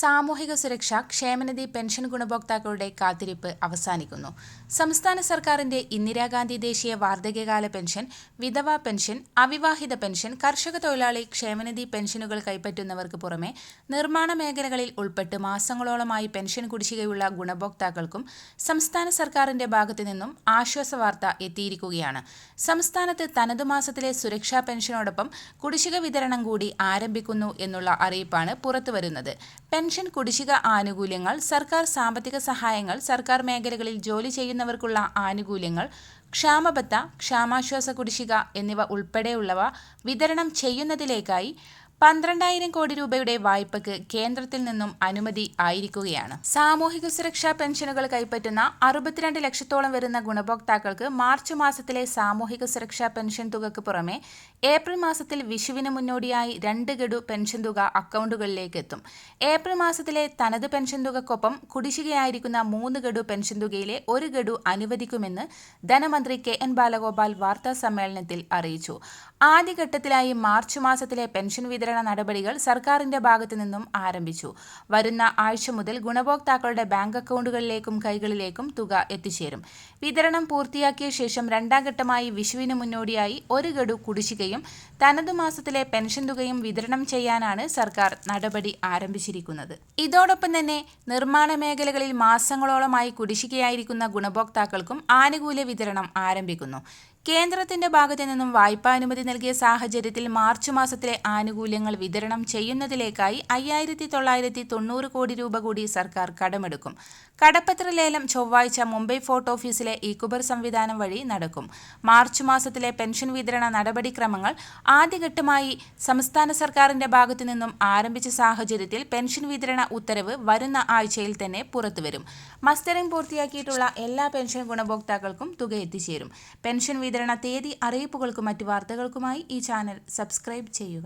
സാമൂഹിക സുരക്ഷ ക്ഷേമനിധി പെൻഷൻ ഗുണഭോക്താക്കളുടെ കാത്തിരിപ്പ് അവസാനിക്കുന്നു. സംസ്ഥാന സർക്കാരിന്റെ ഇന്ദിരാഗാന്ധി ദേശീയ വാർദ്ധക്യകാല പെൻഷൻ വിധവ പെൻഷൻ അവിവാഹിത പെൻഷൻ കർഷക തൊഴിലാളി ക്ഷേമനിധി പെൻഷനുകൾ കൈപ്പറ്റുന്നവർക്ക് പുറമെ നിർമ്മാണ മേഖലകളിൽ ഉൾപ്പെട്ട് മാസങ്ങളോളമായി പെൻഷൻ കുടിശ്ശികയുള്ള ഗുണഭോക്താക്കൾക്കും സംസ്ഥാന സർക്കാരിന്റെ ഭാഗത്തു നിന്നും ആശ്വാസ വാർത്ത എത്തിയിരിക്കുകയാണ്. സംസ്ഥാനത്ത് തനതു മാസത്തിലെ സുരക്ഷാ പെൻഷനോടൊപ്പം കുടിശ്ശിക വിതരണം കൂടി ആരംഭിക്കുന്നു എന്നുള്ള അറിയിപ്പാണ് പുറത്തുവരുന്നത്. പെൻഷൻ കുടിശ്ശിക ആനുകൂല്യങ്ങൾ സർക്കാർ സാമ്പത്തിക സഹായങ്ങൾ സർക്കാർ മേഖലകളിൽ ജോലി ചെയ്യുന്നവർക്കുള്ള ആനുകൂല്യങ്ങൾ ക്ഷാമബത്ത ക്ഷാമാശ്വാസ കുടിശ്ശിക എന്നിവ ഉൾപ്പെടെയുള്ളവ വിതരണം ചെയ്യുന്നതിലേക്കായി പന്ത്രണ്ടായിരം കോടി രൂപയുടെ വായ്പയ്ക്ക് കേന്ദ്രത്തിൽ നിന്നും അനുമതി ആയിരിക്കുകയാണ്. സാമൂഹിക സുരക്ഷാ പെൻഷനുകൾ കൈപ്പറ്റുന്ന അറുപത്തിരണ്ട് ലക്ഷത്തോളം വരുന്ന ഗുണഭോക്താക്കൾക്ക് മാർച്ച് മാസത്തിലെ സാമൂഹിക സുരക്ഷാ പെൻഷൻ തുകക്ക് പുറമെ ഏപ്രിൽ മാസത്തിൽ വിഷുവിന് മുന്നോടിയായി രണ്ട് ഗഡു പെൻഷൻ തുക അക്കൗണ്ടുകളിലേക്ക് എത്തും. ഏപ്രിൽ മാസത്തിലെ തനത് പെൻഷൻ തുകക്കൊപ്പം കുടിശ്ശികയായിരിക്കുന്ന മൂന്ന് ഗഡു പെൻഷൻ തുകയിലെ ഒരു ഗഡു അനുവദിക്കുമെന്ന് ധനമന്ത്രി കെ എൻ ബാലഗോപാൽ വാർത്താ സമ്മേളനത്തിൽ അറിയിച്ചു. ആദ്യഘട്ടത്തിലായി മാർച്ച് മാസത്തിലെ പെൻഷൻ വിതരണ നടപടികൾ സർക്കാരിന്റെ ഭാഗത്തു നിന്നും ആരംഭിച്ചു. വരുന്ന ആഴ്ച മുതൽ ഗുണഭോക്താക്കളുടെ ബാങ്ക് അക്കൗണ്ടുകളിലേക്കും കൈകളിലേക്കും തുക എത്തിച്ചേരും. വിതരണം പൂർത്തിയാക്കിയ ശേഷം രണ്ടാം ഘട്ടമായി വിഷുവിന് മുന്നോടിയായി ഒരു ഗഡു കുടിശ്ശികയും തനതു മാസത്തിലെ പെൻഷൻ തുകയും വിതരണം ചെയ്യാനാണ് സർക്കാർ നടപടി ആരംഭിച്ചിരിക്കുന്നത്. ഇതോടൊപ്പം തന്നെ നിർമ്മാണ മേഖലകളിൽ മാസങ്ങളോളമായി കുടിശ്ശികയായിരിക്കുന്ന ഗുണഭോക്താക്കൾക്കും ആനുകൂല്യ വിതരണം ആരംഭിക്കുന്നു. കേന്ദ്രത്തിന്റെ ഭാഗത്തു നിന്നും വായ്പാനുമതി നൽകിയ സാഹചര്യത്തിൽ മാർച്ച് മാസത്തിലെ ആനുകൂല്യങ്ങൾ വിതരണം ചെയ്യുന്നതിലേക്കായി അയ്യായിരത്തി തൊള്ളായിരത്തി തൊണ്ണൂറ് കോടി രൂപ കൂടി സർക്കാർ കടമെടുക്കും. കടപ്പത്ര ലേലം ചൊവ്വാഴ്ച മുംബൈ ഫോർട്ട് ഓഫീസിലെ ഈക്കുബർ സംവിധാനം വഴി നടക്കും. മാർച്ച് മാസത്തിലെ പെൻഷൻ വിതരണ നടപടിക്രമങ്ങൾ ആദ്യഘട്ടമായി സംസ്ഥാന സർക്കാരിന്റെ ഭാഗത്തു നിന്നും ആരംഭിച്ച സാഹചര്യത്തിൽ പെൻഷൻ വിതരണ ഉത്തരവ് വരുന്ന ആഴ്ചയിൽ തന്നെ പുറത്തുവരും. മസ്റ്ററിംഗ് പൂർത്തിയാക്കിയിട്ടുള്ള എല്ലാ പെൻഷൻ ഗുണഭോക്താക്കൾക്കും തുക എത്തിച്ചേരും. പെൻഷൻ വിതരണ തീയതി അറിയിപ്പുകൾക്കും മറ്റു വാർത്തകൾക്കുമായി ഈ ചാനൽ സബ്സ്ക്രൈബ് ചെയ്യുക.